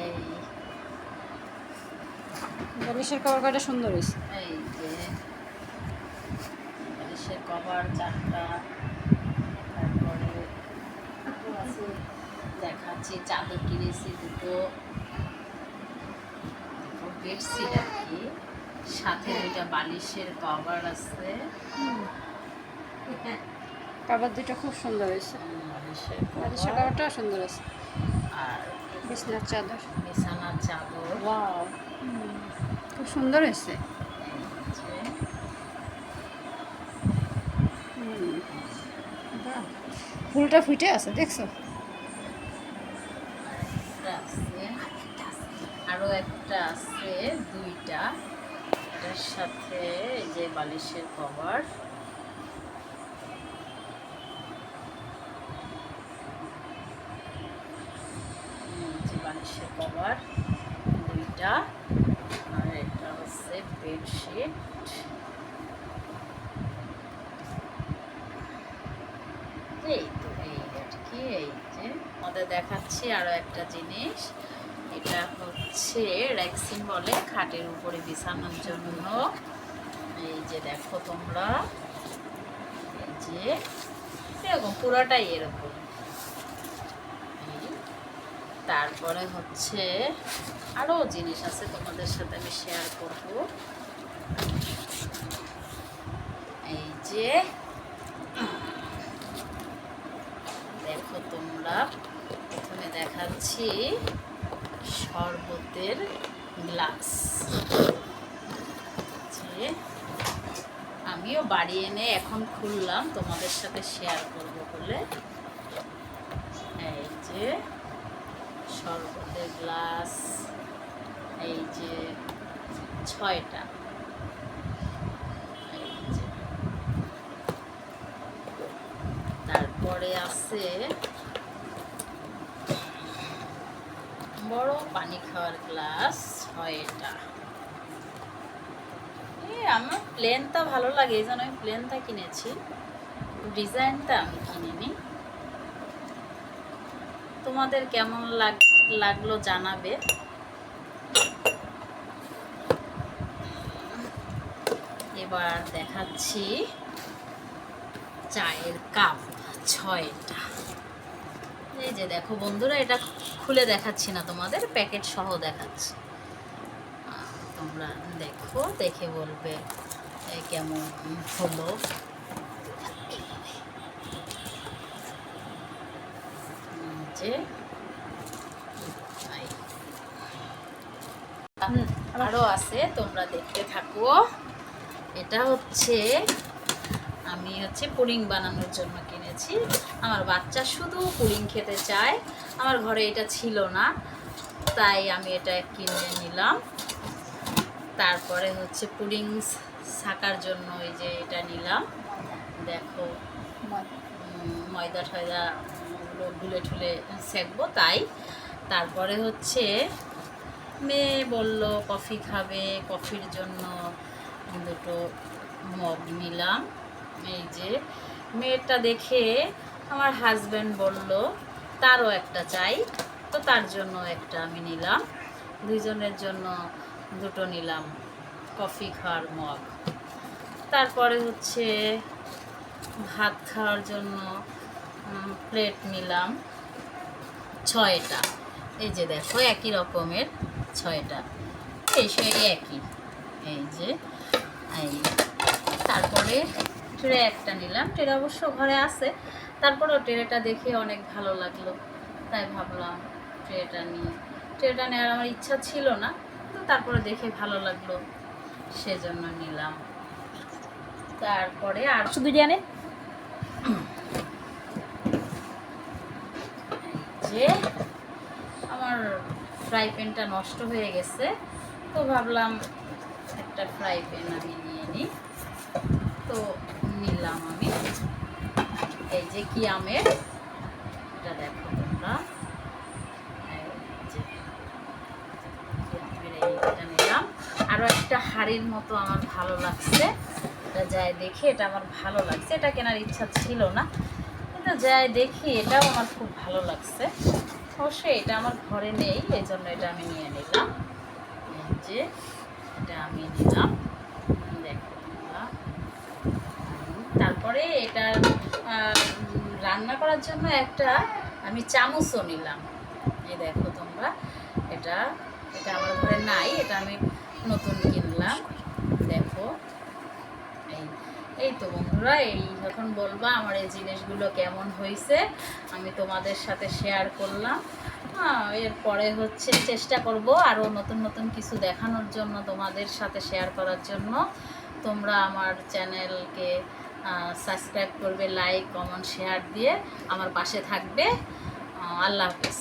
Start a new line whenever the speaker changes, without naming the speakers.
এই
বালিশের কভার কয়টা সুন্দর হয়েছে?
এই যে বালিশের কভার চারটা তারপরে দেখাচ্ছি চাদর কিনেছি দুটো। বেডশিট আর কি। সাথে দুইটা বালিশের কভার আছে।
কভার দুটো খুব সুন্দর হয়েছে।
বালিশের
বালিশের
কভার
সুন্দর হয়েছে
আর
বিছনার চাদর।
বিছানার চাদর।
ওয়াও। খুব সুন্দর হয়েছে। ফুলটা ফুটে আছে দেখছ?
আরও একটা আছে দুইটা। এটার সাথে এই যে বালিশের কভার যে বালিশের কভার, দুইটা, আর এটা হচ্ছে বেডশিট এই তো, এই আর কি এই যে, আমাদের দেখাচ্ছি আরও একটা জিনিস। এটা হচ্ছে র্যাক্সিন বলে খাটের উপরে বিছানোর জন্য। এই যে দেখো তোমরা, এই যে, এরকম পুরোটাই এরকম। তারপরে হচ্ছে আরও জিনিস আছে তোমাদের সাথে আমি শেয়ার করব। এই যে, দেখো তোমরা, প্রথমে দেখাচ্ছি শরবতের গ্লাস যে আমিও বাড়ি এনে এখন খুললাম, তোমাদের সাথে শেয়ার করব বলে। এই যে শরবতের গ্লাস এই যে ছয়টা। তারপরে আছে বড় পানি খাওয়ার গ্লাস ছয়টা। আমার প্লেনটা ভালো লাগে, এই জন্য আমি প্লেনটা কিনেছি। ডিজাইনটা আমি কিনিনি। তোমাদের কেমন লাগ লাগল জানাবে। এবার দেখাচ্ছি চায়ের কাপ ছয়টা। এই যে দেখো বন্ধুরা, এটা খুলে দেখাচ্ছি না তোমাদের, প্যাকেট সহ দেখাচ্ছি। তোমরা দেখো, দেখে বলবে কেমন হলো। যে এই। আরও আছে তোমরা দেখতে থাকো। এটা হচ্ছে আমি হচ্ছে পুডিং বানানোর জন্য কিনেছি। আমার বাচ্চা শুধু পুডিং খেতে চায়। আমার ঘরে এটা ছিল না তাই আমি এটা কিনে নিলাম। তারপরে হচ্ছে পুডিং ছাকার জন্য এই যে এটা নিলাম। দেখো ময়দা। টয়দা ওগুলো গুলে ঠুলে সেঁকবো তাই। তারপরে হচ্ছে মেয়ে বলল, কফি খাবে, কফির জন্য দুটো মগ নিলাম। এই যে মেয়েরটা দেখে আমার হাজব্যান্ড বলল, তারও একটা চাই, তো তার জন্য একটা আমি নিলাম। দুইজনের জন্য দুটো নিলাম, কফি খাওয়ার মগ। তারপরে হচ্ছে ভাত খাওয়ার জন্য প্লেট নিলাম, ছয়টা। এই যে দেখো, একই রকমের। ছয়টা এই সেই একই। এই যে এই তারপরে ট্রে একটা নিলাম। ট্রে অবশ্য ঘরে আছে। তারপরেও ট্রেটা দেখে অনেক ভালো লাগল। তাই ভাবলাম ট্রেটা নিই। ট্রেটা নেওয়ার আমার ইচ্ছা ছিল না কিন্তু তারপরে দেখে ভালো লাগল। সেজন্য নিলাম। তারপরে আর
শুধু বিরিয়ানি?
যে আমার ফ্রাই প্যানটা নষ্ট হয়ে গেছে, তো ভাবলাম একটা ফ্রাই প্যান আমি নিয়ে নিই। তো নিলাম আমি। এই যে কি আমের, এটা দেখো তোমরা। নিলাম। আরও একটা হাড়ির মতো আমার ভালো লাগছে। এটা যাই দেখে, এটা আমার ভালো লাগছে। এটা কেনার ইচ্ছা ছিল না। কিন্তু যাই দেখি, এটাও আমার খুব ভালো লাগছে। অবশ্যই এটা আমার ঘরে নেই এই জন্য এটা আমি নিয়ে নিলাম। যে, এটা আমি নিলাম। দেখো। তারপরে এটা রান্না করার জন্য একটা আমি চামচও নিলাম। এই দেখো তোমরা, এটা এটা আমার ঘরে নাই, এটা আমি নতুন কিনলাম। দেখো, এই এই তো বন্ধুরা, এই যখন বলবা আমার এই জিনিসগুলো কেমন হয়েছে, আমি তোমাদের সাথে শেয়ার করলাম। এরপরে হচ্ছে চেষ্টা করব আরও নতুন নতুন কিছু দেখানোর জন্য তোমাদের সাথে শেয়ার করার জন্য। তোমরা আমার চ্যানেলকে সাবস্ক্রাইব করবে লাইক কমেন্ট শেয়ার দিয়ে আমার পাশে থাকবে। আল্লাহ হাফিজ।